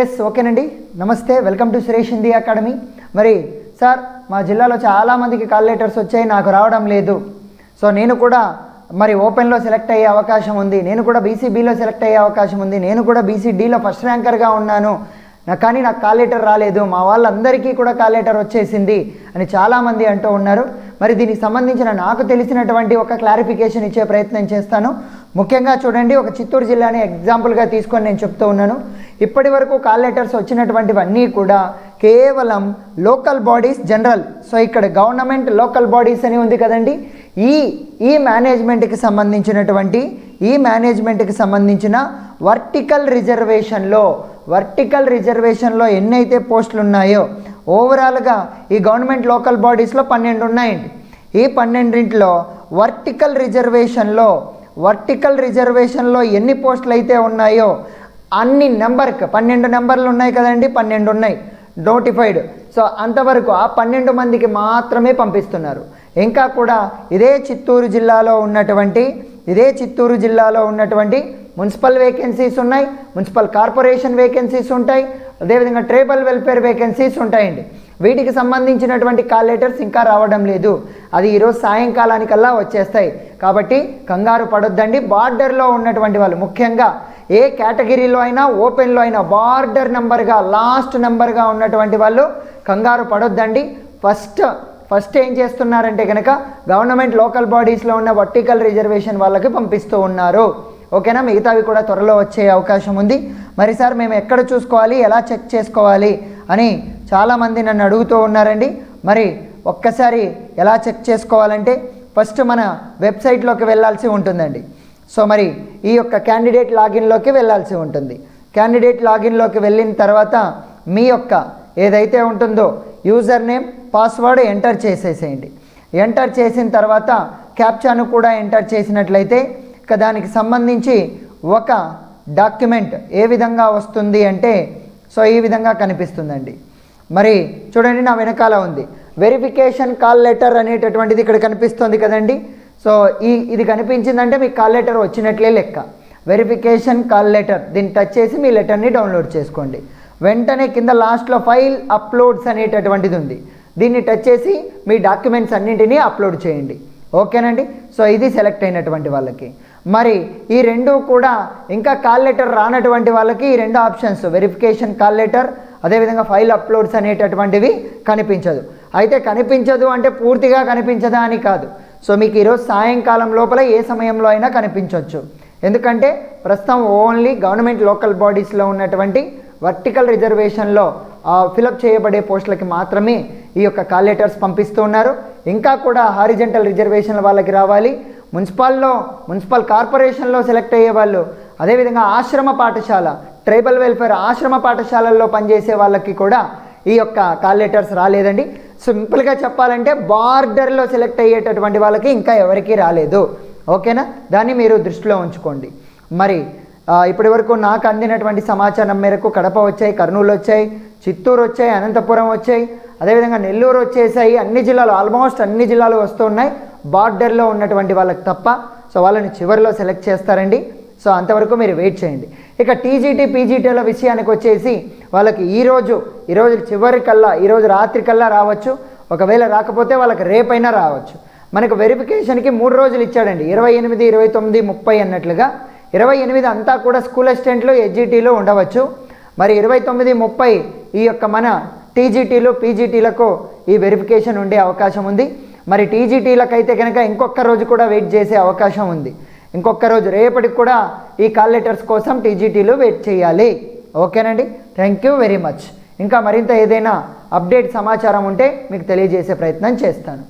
Yes ఓకేనండి. నమస్తే welcome to Suresh Hindi academy మరి సార్ మా జిల్లాలో చాలామందికి కాల్ లెటర్స్ వచ్చాయి నాకు రావడం లేదు. సో నేను కూడా మరి ఓపెన్లో సెలెక్ట్ అయ్యే అవకాశం ఉంది. నేను కూడా బీసీబీలో సెలెక్ట్ అయ్యే అవకాశం ఉంది. నేను కూడా బీసీడీలో ఫస్ట్ ర్యాంకర్గా ఉన్నాను. నా కానీ నాకు కాల్ లెటర్ రాలేదు. మా వాళ్ళందరికీ కూడా కాల్ లెటర్ వచ్చేసింది అని చాలామంది అంటూ ఉన్నారు. మరి దీనికి సంబంధించిన నాకు తెలిసినటువంటి ఒక క్లారిఫికేషన్ ఇచ్చే ప్రయత్నం చేస్తాను. ముఖ్యంగా చూడండి ఒక చిత్తూరు జిల్లాని ఎగ్జాంపుల్గా తీసుకొని నేను చెప్తూ ఉన్నాను. ఇప్పటి వరకు కాల్ లెటర్స్ వచ్చినటువంటివన్నీ కూడా కేవలం లోకల్ బాడీస్ జనరల్ సో ఇక్కడ గవర్నమెంట్ లోకల్ బాడీస్ అని ఉంది కదండి. ఈ ఈ మేనేజ్మెంట్కి సంబంధించినటువంటి ఈ మేనేజ్మెంట్కి సంబంధించిన వర్టికల్ రిజర్వేషన్లో వర్టికల్ రిజర్వేషన్లో ఎన్నైతే పోస్టులు ఉన్నాయో ఓవరాల్గా ఈ గవర్నమెంట్ లోకల్ బాడీస్లో పన్నెండు ఉన్నాయండి. ఈ పన్నెండింటిలో వర్టికల్ రిజర్వేషన్లో వర్టికల్ రిజర్వేషన్లో ఎన్ని పోస్టులు అయితే ఉన్నాయో అన్ని నెంబర్కి పన్నెండు నెంబర్లు ఉన్నాయి కదండి పన్నెండు ఉన్నాయి నోటిఫైడ్. సో అంతవరకు ఆ పన్నెండు మందికి మాత్రమే పంపిస్తున్నారు. ఇంకా కూడా ఇదే చిత్తూరు జిల్లాలో ఉన్నటువంటి ఇదే చిత్తూరు జిల్లాలో ఉన్నటువంటి మున్సిపల్ వేకెన్సీస్ ఉన్నాయి మున్సిపల్ కార్పొరేషన్ వేకెన్సీస్ ఉంటాయి అదేవిధంగా ట్రైబల్ వెల్ఫేర్ వేకెన్సీస్ ఉంటాయండి. వీటికి సంబంధించినటువంటి కాల్ లెటర్స్ ఇంకా రావడం లేదు. అది ఈరోజు సాయంకాలానికల్లా వచ్చేస్తాయి. కాబట్టి కంగారు పడొద్దండి. బార్డర్లో ఉన్నటువంటి వాళ్ళు ముఖ్యంగా ఏ కేటగిరీలో అయినా ఓపెన్లో అయినా బార్డర్ నెంబర్గా లాస్ట్ నెంబర్గా ఉన్నటువంటి వాళ్ళు కంగారు పడొద్దండి. ఫస్ట్ ఫస్ట్ ఏం చేస్తున్నారంటే కనుక గవర్నమెంట్ లోకల్ బాడీస్లో ఉన్న వర్టికల్ రిజర్వేషన్ వాళ్ళకి పంపిస్తూ ఉన్నారు. ఓకేనా? మిగతావి కూడా త్వరలో వచ్చే అవకాశం ఉంది. మరి సార్ మేము ఎక్కడ చూసుకోవాలి? ఎలా చెక్ చేసుకోవాలి? అని చాలామంది నన్ను అడుగుతూ ఉన్నారండి. మరి ఒక్కసారి ఎలా చెక్ చేసుకోవాలంటే ఫస్ట్ మన వెబ్సైట్లోకి వెళ్ళాల్సి ఉంటుందండి. సో మరి ఈ యొక్క క్యాండిడేట్ లాగిన్లోకి వెళ్ళాల్సి ఉంటుంది. క్యాండిడేట్ లాగిన్లోకి వెళ్ళిన తర్వాత మీ యొక్క ఏదైతే ఉంటుందో యూజర్ నేమ్ పాస్వర్డ్ ఎంటర్ చేసేసేయండి. ఎంటర్ చేసిన తర్వాత క్యాప్చాను కూడా ఎంటర్ చేసినట్లయితే ఇక దానికి సంబంధించి ఒక డాక్యుమెంట్ ఏ విధంగా వస్తుంది అంటే సో ఈ విధంగా కనిపిస్తుందండి. మరి చూడండి నా వెనకాల ఉంది. వెరిఫికేషన్ కాల్ లెటర్ అనేటటువంటిది ఇక్కడ కనిపిస్తుంది కదండి. సో ఈ ఇది కనిపించిందంటే మీకు కాల్ లెటర్ వచ్చినట్లే లెక్క. వెరిఫికేషన్ కాల్ లెటర్ దీన్ని టచ్ చేసి మీ లెటర్ని డౌన్లోడ్ చేసుకోండి. వెంటనే కింద లాస్ట్లో ఫైల్ అప్లోడ్స్ అనేటటువంటిది ఉంది. దీన్ని టచ్ చేసి మీ డాక్యుమెంట్స్ అన్నింటినీ అప్లోడ్ చేయండి. ఓకేనండి? సో ఇది సెలెక్ట్ అయినటువంటి వాళ్ళకి. మరి ఈ రెండు కూడా ఇంకా కాల్ లెటర్ రానటువంటి వాళ్ళకి ఈ రెండు ఆప్షన్స్ వెరిఫికేషన్ కాల్ లెటర్ అదేవిధంగా ఫైల్ అప్లోడ్స్ అనేటటువంటివి కనిపించదు. అయితే కనిపించదు అంటే పూర్తిగా కనిపించదా అని కాదు. సో మీకు ఈరోజు సాయంకాలం లోపల ఏ సమయంలో అయినా కనిపించవచ్చు ఎందుకంటే ప్రస్తుతం ఓన్లీ గవర్నమెంట్ లోకల్ బాడీస్లో ఉన్నటువంటి వర్టికల్ రిజర్వేషన్లో ఫిలప్ చేయబడే పోస్టులకి మాత్రమే ఈ యొక్క కాల్ లెటర్స్ పంపిస్తూ ఉన్నారు. ఇంకా కూడా హారిజెంటల్ రిజర్వేషన్ల వాళ్ళకి రావాలి. మున్సిపాల్లో మున్సిపల్ కార్పొరేషన్లో సెలెక్ట్ అయ్యే వాళ్ళు అదేవిధంగా ఆశ్రమ పాఠశాల ట్రైబల్ వెల్ఫేర్ ఆశ్రమ పాఠశాలల్లో పనిచేసే వాళ్ళకి కూడా ఈ యొక్క కాల్ లెటర్స్ రాలేదండి. సింపుల్గా చెప్పాలంటే బార్డర్లో సెలెక్ట్ అయ్యేటటువంటి వాళ్ళకి ఇంకా ఎవరికీ రాలేదు. ఓకేనా? దాన్ని మీరు దృష్టిలో ఉంచుకోండి. మరి ఇప్పటి వరకు నాకు అందినటువంటి సమాచారం మేరకు కడప వచ్చాయి కర్నూలు వచ్చాయి చిత్తూరు వచ్చాయి అనంతపురం వచ్చాయి అదేవిధంగా నెల్లూరు వచ్చేసాయి అన్ని జిల్లాలు ఆల్మోస్ట్ అన్ని జిల్లాలు వస్తూ ఉన్నాయి బార్డర్లో ఉన్నటువంటి వాళ్ళకి తప్ప. సో వాళ్ళని చివరిలో సెలెక్ట్ చేస్తారండి. సో అంతవరకు మీరు వెయిట్ చేయండి. ఇక టీజీటీ పీజీటీల విషయానికి వచ్చేసి వాళ్ళకి ఈరోజు ఈరోజు చివరికల్లా ఈరోజు రాత్రి కల్లా రావచ్చు. ఒకవేళ రాకపోతే వాళ్ళకి రేపైనా రావచ్చు. మనకు వెరిఫికేషన్కి మూడు రోజులు ఇచ్చాడండి. ఇరవై ఎనిమిది ఇరవై తొమ్మిది ముప్పై అన్నట్లుగా. ఇరవై ఎనిమిది అంతా కూడా స్కూల్ అసిస్టెంట్లు హెచ్జిటీలో ఉండవచ్చు. మరి ఇరవై తొమ్మిది ముప్పై ఈ యొక్క మన టీజీటీలు పీజీటీలకు ఈ వెరిఫికేషన్ ఉండే అవకాశం ఉంది. మరి టీజీటీలకైతే కనుక ఇంకొక రోజు కూడా వెయిట్ చేసే అవకాశం ఉంది. ఇంకొక రోజు రేపటికి కూడా ఈ కాల్ లెటర్స్ కోసం టీజీటీలు వెయిట్ చేయాలి. ఓకేనండి? థ్యాంక్ యూ వెరీ మచ్ ఇంకా మరింత ఏదైనా అప్డేట్ సమాచారం ఉంటే మీకు తెలియజేసే ప్రయత్నం చేస్తాను.